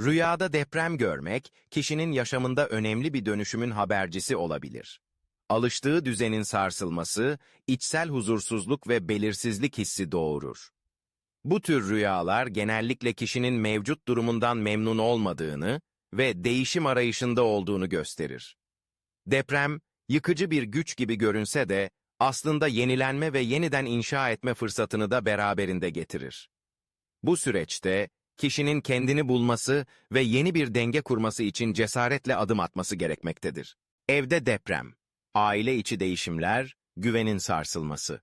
Rüyada deprem görmek, kişinin yaşamında önemli bir dönüşümün habercisi olabilir. Alıştığı düzenin sarsılması, içsel huzursuzluk ve belirsizlik hissi doğurur. Bu tür rüyalar genellikle kişinin mevcut durumundan memnun olmadığını ve değişim arayışında olduğunu gösterir. Deprem, yıkıcı bir güç gibi görünse de aslında yenilenme ve yeniden inşa etme fırsatını da beraberinde getirir. Bu süreçte kişinin kendini bulması ve yeni bir denge kurması için cesaretle adım atması gerekmektedir. Evde deprem, aile içi değişimler, güvenin sarsılması.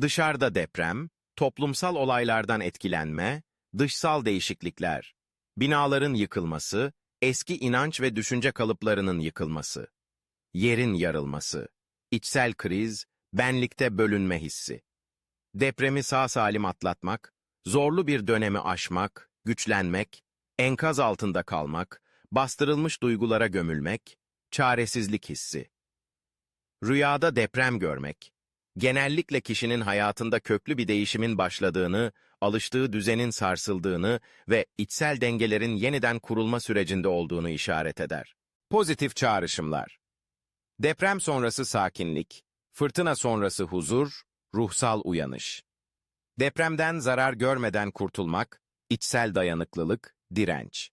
Dışarıda deprem, toplumsal olaylardan etkilenme, dışsal değişiklikler, binaların yıkılması, eski inanç ve düşünce kalıplarının yıkılması, yerin yarılması, içsel kriz, benlikte bölünme hissi. Depremi sağ salim atlatmak, zorlu bir dönemi aşmak, güçlenmek, enkaz altında kalmak, bastırılmış duygulara gömülmek, çaresizlik hissi. Rüyada deprem görmek, genellikle kişinin hayatında köklü bir değişimin başladığını, alıştığı düzenin sarsıldığını ve içsel dengelerin yeniden kurulma sürecinde olduğunu işaret eder. Pozitif çağrışımlar Deprem sonrası sakinlik, fırtına sonrası huzur, ruhsal uyanış. Depremden zarar görmeden kurtulmak, içsel dayanıklılık, direnç.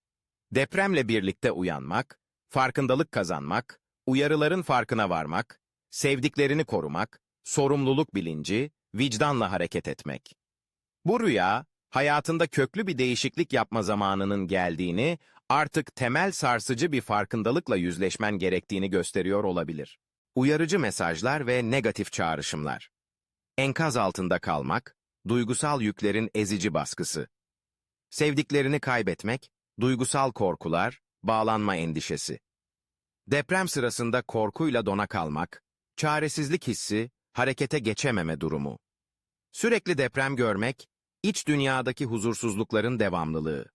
Depremle birlikte uyanmak, farkındalık kazanmak, uyarıların farkına varmak, sevdiklerini korumak, sorumluluk bilinci, vicdanla hareket etmek. Bu rüya, hayatında köklü bir değişiklik yapma zamanının geldiğini, artık temel sarsıcı bir farkındalıkla yüzleşmen gerektiğini gösteriyor olabilir. Uyarıcı mesajlar ve negatif çağrışımlar. Enkaz altında kalmak, duygusal yüklerin ezici baskısı. Sevdiklerini kaybetmek, duygusal korkular, bağlanma endişesi. Deprem sırasında korkuyla dona kalmak, çaresizlik hissi, harekete geçememe durumu. Sürekli deprem görmek, iç dünyadaki huzursuzlukların devamlılığı.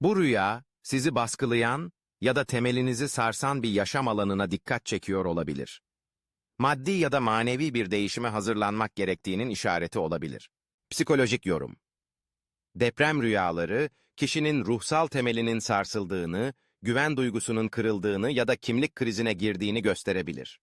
Bu rüya, sizi baskılayan ya da temelinizi sarsan bir yaşam alanına dikkat çekiyor olabilir. Maddi ya da manevi bir değişime hazırlanmak gerektiğinin işareti olabilir. Psikolojik yorum Deprem rüyaları, kişinin ruhsal temelinin sarsıldığını, güven duygusunun kırıldığını ya da kimlik krizine girdiğini gösterebilir.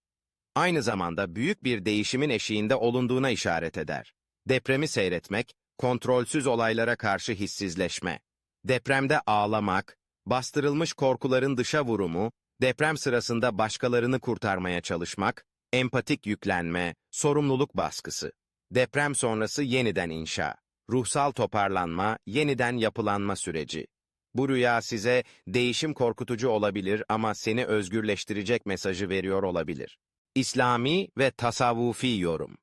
Aynı zamanda büyük bir değişimin eşiğinde olunduğuna işaret eder. Depremi seyretmek, kontrolsüz olaylara karşı hissizleşme. Depremde ağlamak, bastırılmış korkuların dışa vurumu, deprem sırasında başkalarını kurtarmaya çalışmak, empatik yüklenme, sorumluluk baskısı. Deprem sonrası yeniden inşa, ruhsal toparlanma, yeniden yapılanma süreci. Bu rüya size değişim korkutucu olabilir ama seni özgürleştirecek mesajı veriyor olabilir. İslami ve tasavvufi yorum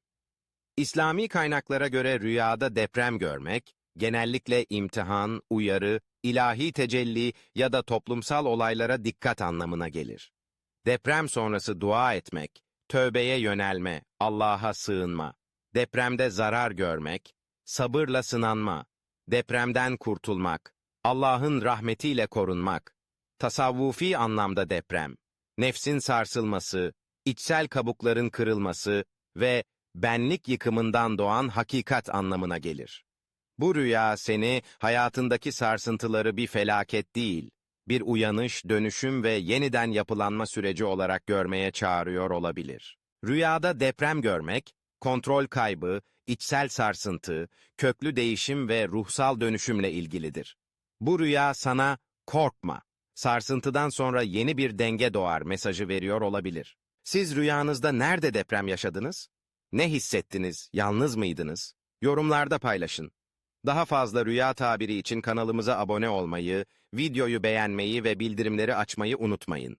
İslami kaynaklara göre rüyada deprem görmek, genellikle imtihan, uyarı, ilahi tecelli ya da toplumsal olaylara dikkat anlamına gelir. Deprem sonrası dua etmek, tövbeye yönelme, Allah'a sığınma, depremde zarar görmek, sabırla sınanma, depremden kurtulmak, Allah'ın rahmetiyle korunmak, tasavvufi anlamda deprem, nefsin sarsılması, içsel kabukların kırılması ve benlik yıkımından doğan hakikat anlamına gelir. Bu rüya seni hayatındaki sarsıntıları bir felaket değil, bir uyanış, dönüşüm ve yeniden yapılanma süreci olarak görmeye çağırıyor olabilir. Rüyada deprem görmek, kontrol kaybı, içsel sarsıntı, köklü değişim ve ruhsal dönüşümle ilgilidir. Bu rüya sana korkma, sarsıntıdan sonra yeni bir denge doğar mesajı veriyor olabilir. Siz rüyanızda nerede deprem yaşadınız? Ne hissettiniz? Yalnız mıydınız? Yorumlarda paylaşın. Daha fazla rüya tabiri için kanalımıza abone olmayı, videoyu beğenmeyi ve bildirimleri açmayı unutmayın.